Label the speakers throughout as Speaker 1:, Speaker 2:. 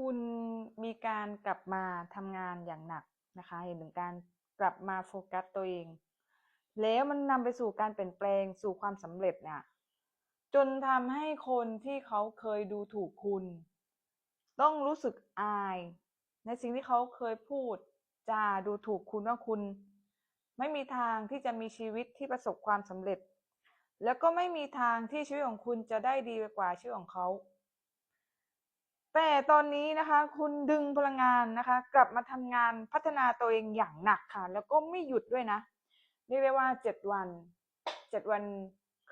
Speaker 1: คุณมีการกลับมาทำงานอย่างหนักนะคะ เห็นถึงการกลับมาโฟกัสตัวเอง แล้วมันนำไปสู่การเปลี่ยนแปลงสู่ความสำเร็จเนี่ยจนทำให้คนที่เขาเคยดูถูกคุณ ต้องรู้สึกอาย ในสิ่งที่เขาเคยพูดจาดูถูกคุณว่าคุณ ไม่มีทางที่จะมีชีวิตที่ประสบความสำเร็จ แล้วก็ไม่มีทางที่ชีวิตของคุณจะได้ดีไปกว่าชีวิตของเขา แต่ตอนนี้นะคะ คุณดึงพลังงานนะคะ กลับมาทำงานพัฒนาตัวเองอย่างหนักค่ะ แล้วก็ไม่หยุดด้วยนะเรียกได้ว่าเจ็ดวันเจ็ดวัน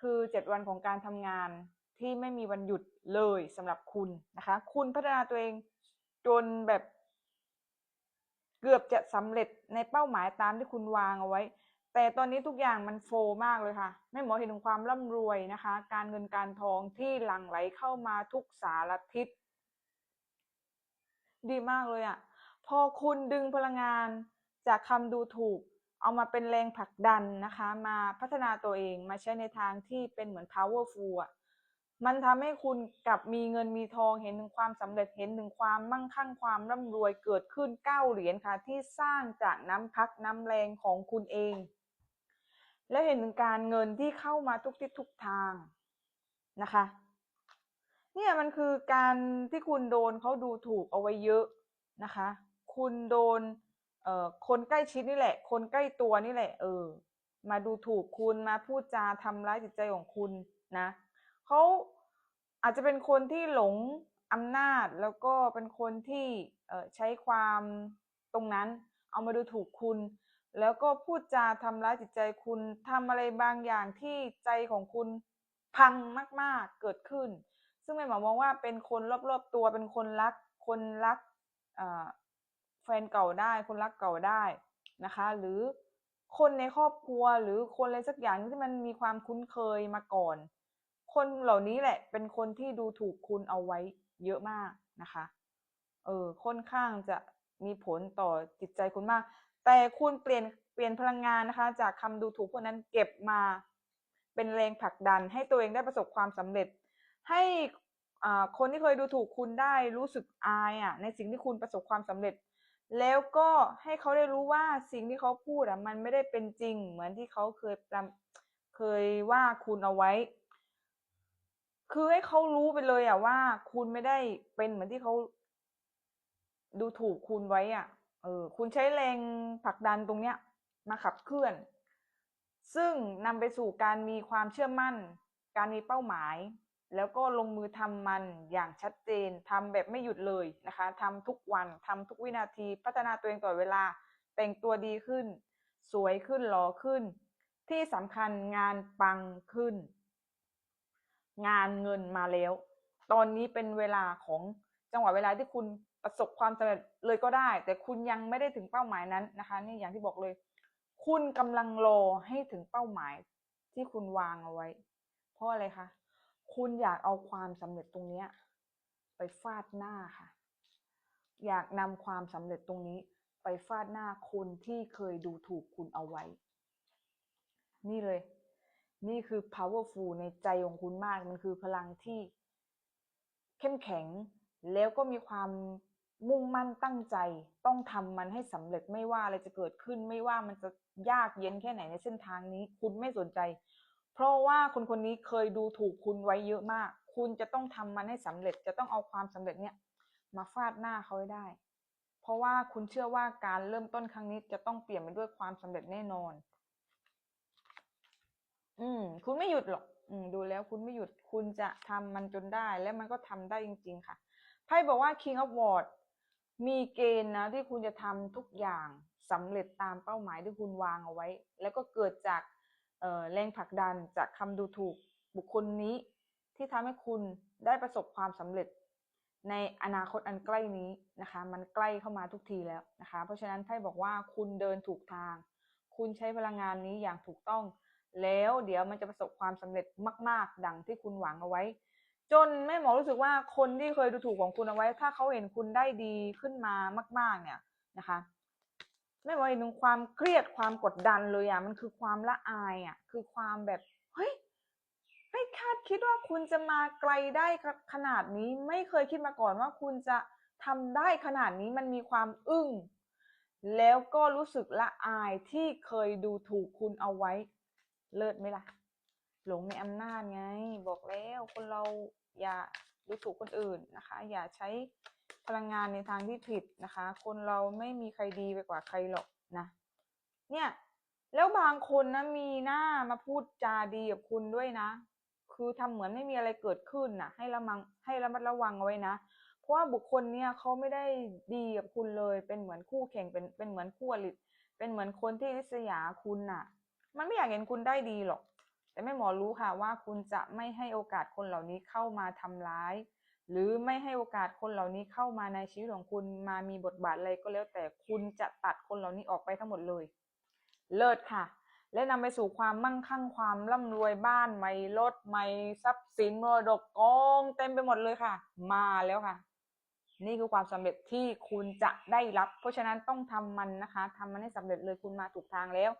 Speaker 1: คือเจ็ดวันของการทำงานที่ไม่มีวันหยุดเลยสำหรับคุณนะคะ คุณพัฒนาตัวเองจนแบบเกือบจะสำเร็จในเป้าหมายตามที่คุณวางเอาไว้ แต่ตอนนี้ทุกอย่างมันโฟมากเลยค่ะแม่หมอเห็นถึงความร่ำรวยนะคะ การเงินการทองที่หลั่งไหลเข้ามาทุกสารทิศ ดีมากเลยอะ่ะ พอคุณดึงพลังงานจากคำดูถูก เอามาเป็นแรงผลักดันนะคะ มาพัฒนาตัวเองมาใช้ในทางที่เป็นเหมือน powerful อะมันทำให้คุณกลับมีเงินมีทองเห็นถึงความสำเร็จเห็นถึงความมั่งคั่งความร่ำรวยเกิดขึ้นเก้าเหรียญค่ะ ที่สร้างจากน้ำพักน้ำแรงของคุณเอง แล้วเห็นถึงการเงินที่เข้ามาทุกทิศทุกทางนะคะ เนี่ยมันคือการที่คุณโดนเขาดูถูกเอาไว้เยอะนะคะ คุณโดนเอ่อคนใกล้ชิดนี่แหละ คนใกล้ตัวนี่แหละ เออ มาดูถูกคุณมาพูดจาทำร้ายจิตใจของคุณนะเขาอาจจะเป็นคนที่หลงอำนาจแล้วก็เป็นคนที่เอ่อใช้ความตรงนั้น เอามาดูถูกคุณ แล้วก็พูดจาทำร้ายจิตใจคุณทำอะไรบางอย่างที่ใจของคุณพังมาก ๆเกิดขึ้น ซึ่งแม่หมอมองว่าเป็นคนรอบๆตัวเป็นคนรัก คนรักแฟนเก่าได้ คนรักเก่าได้นะคะ หรือคนในครอบครัวหรือคนอะไรสักอย่างที่มันมีความคุ้นเคยมาก่อน คนเหล่านี้แหละเป็นคนที่ดูถูกคุณเอาไว้เยอะมากนะคะ เออค่อนข้างจะมีผลต่อจิตใจคุณมาก แต่คุณเปลี่ยนเปลี่ยนพลังงานนะคะ จากคำดูถูกพวกนั้นเก็บมา เป็นแรงผลักดัน ให้ตัวเองได้ประสบความสำเร็จ ให้ คนที่เคยดูถูกคุณได้รู้สึกอายอะในสิ่งที่คุณประสบความสำเร็จ แล้วก็ให้เขาได้รู้ว่าสิ่งที่เขาพูดอะมันไม่ได้เป็นจริง เหมือนที่เขาเคยเคยว่าคุณเอาไว้ คือให้เขารู้ไปเลยอะว่า คุณไม่ได้เป็นเหมือนที่เขาดูถูกคุณไว้อะ เออ คุณใช้แรงผลักดันตรงเนี้ย มาขับเคลื่อน ซึ่งนำไปสู่การมีความเชื่อมั่น การมีเป้าหมาย แล้วก็ลงมือทำมันอย่างชัดเจนทำแบบไม่หยุดเลยนะคะทำทุกวันทำทุกวินาที พัฒนาตัวเองตลอดเวลา แต่งตัวดีขึ้น สวยขึ้นหล่อขึ้น ที่สำคัญงานปังขึ้น งานเงินมาแล้ว ตอนนี้เป็นเวลาของจังหวะเวลาที่คุณประสบความสำเร็จเลยก็ได้ แต่คุณยังไม่ได้ถึงเป้าหมายนั้นนะคะ นี่อย่างที่บอกเลย คุณกำลังรอให้ถึงเป้าหมายที่คุณวางเอาไว้ เพราะอะไรคะ คุณอยากเอาความสำเร็จตรงนี้ไปฟาดหน้าค่ะ อยากนำความสำเร็จตรงนี้ ไปฟาดหน้าคนที่เคยดูถูกคุณเอาไว้ นี่เลย นี่คือ powerful ในใจของคุณมาก มันคือพลังที่เข้มแข็ง แล้วก็มีความมุ่งมั่นตั้งใจ ต้องทำมันให้สำเร็จไม่ว่าอะไรจะเกิดขึ้น ไม่ว่ามันจะยากเย็นแค่ไหนในเส้นทางนี้ คุณไม่สนใจ เพราะว่าคนคนนี้เคยดูถูกคุณไว้เยอะมาก คุณจะต้องทำมันให้สำเร็จ จะต้องเอาความสำเร็จเนี่ยมาฟาดหน้าเขาให้ได้ เพราะว่าคุณเชื่อว่าการเริ่มต้นครั้งนี้จะต้องเปลี่ยนไปด้วยความสำเร็จแน่นอน อืม คุณไม่หยุดหรอก อืม ดูแล้วคุณไม่หยุด คุณจะทำมันจนได้ และมันก็ทำได้จริง ๆ ค่ะ ไพ่บอกว่า King of w a r d มีเกณฑ์นะที่คุณจะทำทุกอย่างสำเร็จตามเป้าหมายที่คุณวางเอาไว้ แล้วก็เกิดจาก แรงผลักดันจากคำดูถูกบุคคลนี้ ที่ทำให้คุณได้ประสบความสำเร็จ ในอนาคตอันใกล้นี้นะคะ มันใกล้เข้ามาทุกทีแล้วนะคะ เพราะฉะนั้นไพ่บอกว่าคุณเดินถูกทาง คุณใช้พลังงานนี้อย่างถูกต้อง แล้วเดี๋ยวมันจะประสบความสำเร็จมาก ๆ ดังที่คุณหวังเอาไว้ จนแม่หมอรู้สึกว่าคนที่เคยดูถูกของคุณเอาไว้ ถ้าเขาเห็นคุณได้ดีขึ้นมามาก ๆ เนี่ยนะคะ ไม่ว่าถึงความเครียดความกดดันเลยอะมันคือความละอายอะคือความแบบเฮ้ยไม่คาดคิดว่าคุณจะมาไกลได้ขนาดนี้ ไม่เคยคิดมาก่อนว่าคุณจะทำได้ขนาดนี้มันมีความอึ้ง แล้วก็รู้สึกละอายที่เคยดูถูกคุณเอาไว้ เลิศไหมล่ะ หลงในอำนาจไง บอกแล้วคนเราอย่าดูถูกคนอื่นนะคะ อย่าใช้ พลังงานในทางที่ผิดนะคะ คนเราไม่มีใครดีไปกว่าใครหรอกนะ เนี่ย แล้วบางคนนะมีหน้ามาพูดจาดีกับคุณด้วยนะ คือทำเหมือนไม่มีอะไรเกิดขึ้นนะให้ระมังให้ระมัดระวังเอาไว้นะ เพราะว่าบุคคลเนี่ยเขาไม่ได้ดีกับคุณเลย เป็นเหมือนคู่แข่งเป็นเป็นเหมือนคู่อริเป็นเหมือนคนที่ริษยาคุณน่ะ มันไม่อยากเห็นคุณได้ดีหรอก แต่แม่หมอรู้ค่ะว่าคุณจะไม่ให้โอกาสคนเหล่านี้เข้ามาทำร้าย หรือไม่ให้โอกาสคนเหล่านี้เข้ามาในชีวิตของคุณมามีบทบาทอะไรก็แล้วแต่คุณจะตัดคนเหล่านี้ออกไปทั้งหมดเลย เลิศค่ะ และนำไปสู่ความมั่งคั่งความร่ำรวยบ้านใหม่รถใหม่ทรัพย์สินมรดกกองเต็มไปหมดเลยค่ะ มาแล้วค่ะ นี่คือความสำเร็จที่คุณจะได้รับ เพราะฉะนั้นต้องทำมันนะคะทำมันให้สำเร็จเลยคุณมาถูกทางแล้ว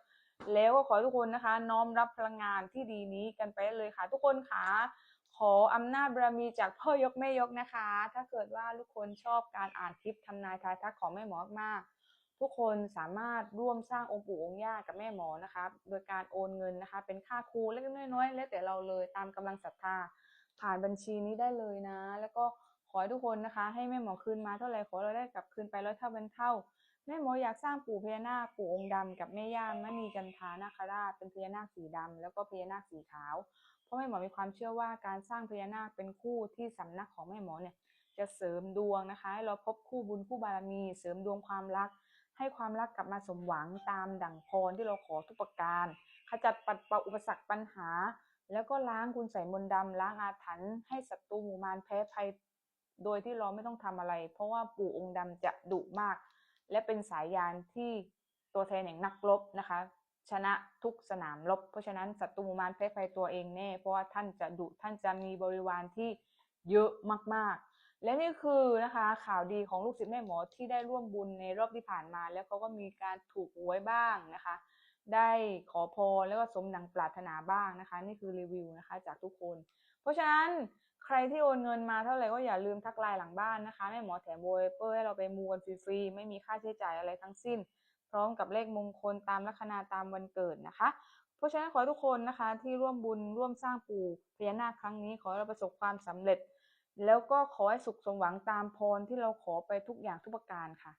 Speaker 1: แล้วก็ขอทุกคนนะคะ น้อมรับพลังงานที่ดีนี้กันไปเลยค่ะ ทุกคนค่ะ ขออำนาจบารมีจากพ่อยกแม่ยกนะคะ ถ้าเกิดว่าทุกคนชอบการอ่านคลิปทำนายทายทักของแม่หมอมากทุกคนสามารถร่วมสร้างองค์ปู่องค์ย่ากับแม่หมอนะคะ โดยการโอนเงินนะคะ เป็นค่าครูเล็กๆน้อยๆแล้วแต่เราเลยตามกำลังศรัทธา ผ่านบัญชีนี้ได้เลยนะ แล้วก็ขอให้ทุกคนนะคะ ให้แม่หมอคืนมาเท่าไหร่ขอเราได้กลับคืนไปร้อยเท่าพันเท่า แม่หมออยากสร้างปู่พญานาคปู่องค์ดำกับแม่ย่ามณีจันทานาคราชเป็นพญานาคสีดำแล้วก็พญานาคสีขาว เพราะแม่หมอมีความเชื่อว่าการสร้างพญานาคเป็นคู่ที่สำนักของแม่หมอเนี่ยจะเสริมดวงนะคะให้เราพบคู่บุญคู่บารมี เสริมดวงความรัก ให้ความรักกลับมาสมหวังตามดั่งพรที่เราขอทุกประการ ขจัดปัดเป่าอุปสรรคปัญหา แล้วก็ล้างคุณใส่มนต์ดำล้างอาถรรพ์ให้ศัตรูหมู่มารแพ้ภัยโดยที่เราไม่ต้องทำอะไร เพราะว่าปู่องค์ดำจะดุมาก และเป็นสายยานที่ตัวแทนแห่งนักรบนะคะ ชนะทุกสนามรบ เพราะฉะนั้นศัตรูมู่มารแพ้ภัยตัวเองแน่ เพราะว่าท่านจะดุท่านจะมีบริวารที่เยอะมากๆ และนี่คือนะคะข่าวดีของลูกศิษย์แม่หมอที่ได้ร่วมบุญในรอบที่ผ่านมา แล้วเขาก็มีการถูกหวยบ้างนะคะ ได้ขอพรแล้วก็สมดังปรารถนาบ้างนะคะ นี่คือรีวิวนะคะจากทุกคน เพราะฉะนั้น ใครที่โอนเงินมาเท่าไหร่ก็อย่าลืมทักไลน์หลังบ้านนะคะแม่หมอแถมโวยเปอร์ให้เราไปมูกันฟรีๆไม่มีค่าใช้จ่ายอะไรทั้งสิ้น พร้อมกับเลขมงคลตามลัคนาตามวันเกิดนะคะ เพราะฉะนั้นขอทุกคนนะคะที่ร่วมบุญร่วมสร้างปู่พญานาคครั้งนี้ขอให้เราประสบความสำเร็จ แล้วก็ขอให้สุขสมหวังตามพรที่เราขอไปทุกอย่างทุกประการค่ะ